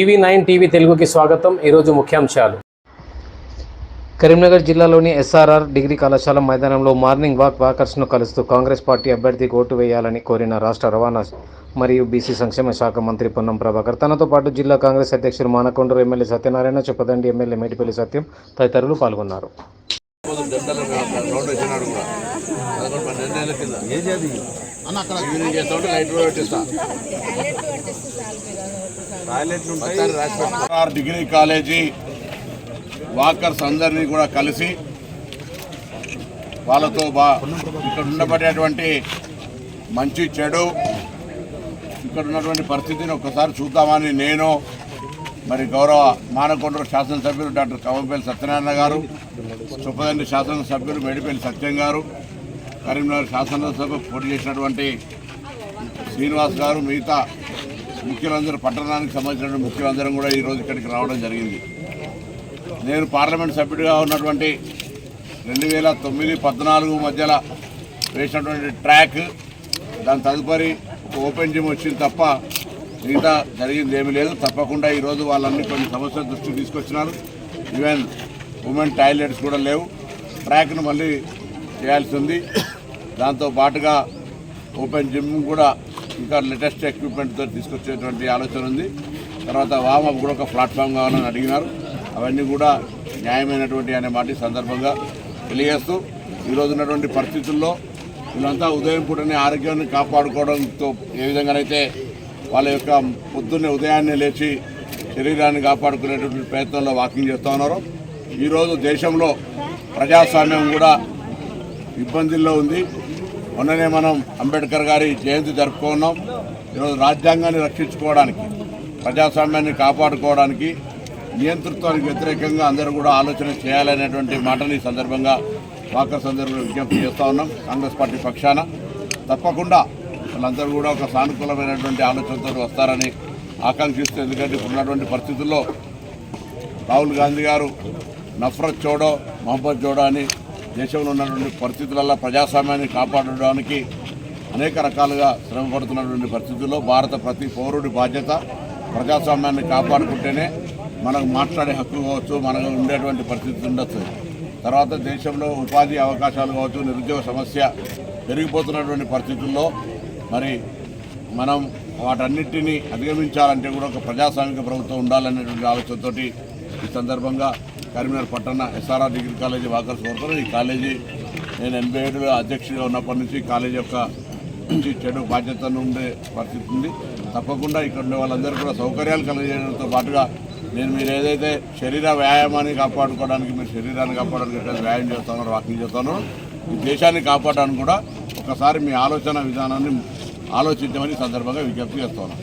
EV nine TV తెలుగుకి స్వాగతం. ఈరోజు ముఖ్యాంశాలు. కరీంనగర్ జిల్లాలోని ఎస్ఆర్ఆర్ డిగ్రీ కళాశాల మైదానంలో మార్నింగ్ వాక్ వాకర్స్ను కలుస్తూ కాంగ్రెస్ పార్టీ అభ్యర్థికి ఓటు వేయాలని కోరిన రాష్ట్ర రవాణా మరియు బీసీ సంక్షేమ శాఖ మంత్రి పొన్నం ప్రభాకర్. తనతో పాటు జిల్లా కాంగ్రెస్ అధ్యక్షులు మానకొండూరు ఎమ్మెల్యే సత్యనారాయణ చొప్పదండి ఎమ్మెల్యే మేటిపల్లి సత్యం తదితరులు పాల్గొన్నారు. ఏది అన్న అక్కడ క్లీనింగ్ చేస్తా ఉంటే లైట్ పెట్టిస్తా. ఆర్ డిగ్రీ కాలేజీ వాకర్స్ అందరినీ కూడా కలిసి వాళ్ళతో బా ఇక్కడ ఉండబడేటువంటి మంచి చెడు ఇక్కడ ఉన్నటువంటి పరిస్థితిని ఒకసారి చూద్దామని నేను మరి గౌరవ మానకొండ్రు శాసనసభ్యులు డాక్టర్ కవంపల్లి సత్యనారాయణ గారు చుప్పదండి శాసనసభ్యులు మేడిపల్లి సత్యం గారు కరీంనగర్ శాసనసభ పోటీ చేసినటువంటి శ్రీనివాస్ గారు మిగతా ముఖ్యులందరూ పట్టణానికి సంబంధించిన ముఖ్యులందరం కూడా ఈరోజు ఇక్కడికి రావడం జరిగింది. నేను పార్లమెంట్ సభ్యుడిగా ఉన్నటువంటి రెండు వేల తొమ్మిది పద్నాలుగు మధ్యలో వేసినటువంటి ట్రాక్ దాని తదుపరి ఒక ఓపెన్ జిమ్ వచ్చింది తప్ప మిగతా జరిగింది ఏమీ లేదు. తప్పకుండా ఈరోజు వాళ్ళన్ని కొన్ని సమస్యల దృష్టికి తీసుకొచ్చినారు. ఈవెన్ ఉమెన్ టాయిలెట్స్ కూడా లేవు. ట్రాక్ను మళ్ళీ చేయాల్సి ఉంది. దాంతో పాటుగా ఓపెన్ జిమ్ కూడా ఇంకా లేటెస్ట్ ఎక్విప్మెంట్తో తీసుకొచ్చేటువంటి ఆలోచన ఉంది. తర్వాత వామప్ కూడా ఒక ప్లాట్ఫామ్ కావాలని అడిగినారు. అవన్నీ కూడా న్యాయమైనటువంటి అనే మాట సందర్భంగా తెలియజేస్తూ ఈరోజు ఉన్నటువంటి పరిస్థితుల్లో వీళ్ళంతా ఉదయం పూటనే ఆరోగ్యాన్ని కాపాడుకోవడంతో ఏ విధంగానైతే వాళ్ళ యొక్క పొద్దున్నే ఉదయాన్నే లేచి శరీరాన్ని కాపాడుకునేటువంటి ప్రయత్నంలో వాకింగ్ చేస్తూ ఉన్నారు ఈరోజు దేశంలో ప్రజాస్వామ్యం కూడా ఇబ్బందుల్లో ఉంది. మొన్ననే మనం అంబేద్కర్ గారి జయంతి జరుపుకున్నాం. ఈరోజు రాజ్యాంగాన్ని రక్షించుకోవడానికి ప్రజాస్వామ్యాన్ని కాపాడుకోవడానికి నియంతృత్వానికి వ్యతిరేకంగా అందరూ కూడా ఆలోచన చేయాలనేటువంటి మాటని ఈ సందర్భంగా వాకర్ సందర్భంలో విజ్ఞప్తి చేస్తూ ఉన్నాం కాంగ్రెస్ పార్టీ పక్షాన. తప్పకుండా వాళ్ళందరూ కూడా ఒక సానుకూలమైనటువంటి ఆలోచనతో వస్తారని ఆకాంక్షిస్తూ ఎందుకంటే ఇప్పుడున్నటువంటి పరిస్థితుల్లో రాహుల్ గాంధీ గారు నఫరత్ చోడో మహమ్మద్ జోడో అని దేశంలో ఉన్నటువంటి పరిస్థితులలో ప్రజాస్వామ్యాన్ని కాపాడడానికి అనేక రకాలుగా శ్రమ పడుతున్నటువంటి పరిస్థితుల్లో భారత ప్రతి పౌరుడి బాధ్యత ప్రజాస్వామ్యాన్ని కాపాడుకుంటేనే మనకు మాట్లాడే హక్కు కావచ్చు మనకు ఉండేటువంటి పరిస్థితి ఉండొచ్చు. తర్వాత దేశంలో ఉపాధి అవకాశాలు కావచ్చు నిరుద్యోగ సమస్య పెరిగిపోతున్నటువంటి పరిస్థితుల్లో మరి మనం వాటన్నిటిని అధిగమించాలంటే కూడా ఒక ప్రజాస్వామిక ప్రభుత్వం ఉండాలనేటువంటి ఆలోచనతోటి ఈ సందర్భంగా కరీంనగర్ పట్టణ ఎస్ఆర్ఆర్ డిగ్రీ కాలేజీ వాకర్స్ కోరుతారు. ఈ కాలేజీ నేను ఎనభై ఏడులో అధ్యక్షుడిగా ఉన్నప్పటి నుంచి కాలేజీ యొక్క నుంచి చెడు బాధ్యత ఉండే పరిస్థితి ఉంది. తప్పకుండా ఇక్కడ ఉండే వాళ్ళందరూ కూడా సౌకర్యాలు కలిగేయడంతో పాటుగా నేను మీరు ఏదైతే శరీర వ్యాయామాన్ని కాపాడుకోవడానికి మీరు శరీరాన్ని కాపాడడానికి ఎట్లా వ్యాయామం చేస్తున్నారో వాకింగ్ చేస్తున్నారో ఈ దేశాన్ని కాపాడడానికి కూడా ఒకసారి మీ ఆలోచన విధానాన్ని ఆలోచించమని సందర్భంగా విజ్ఞప్తి చేస్తాను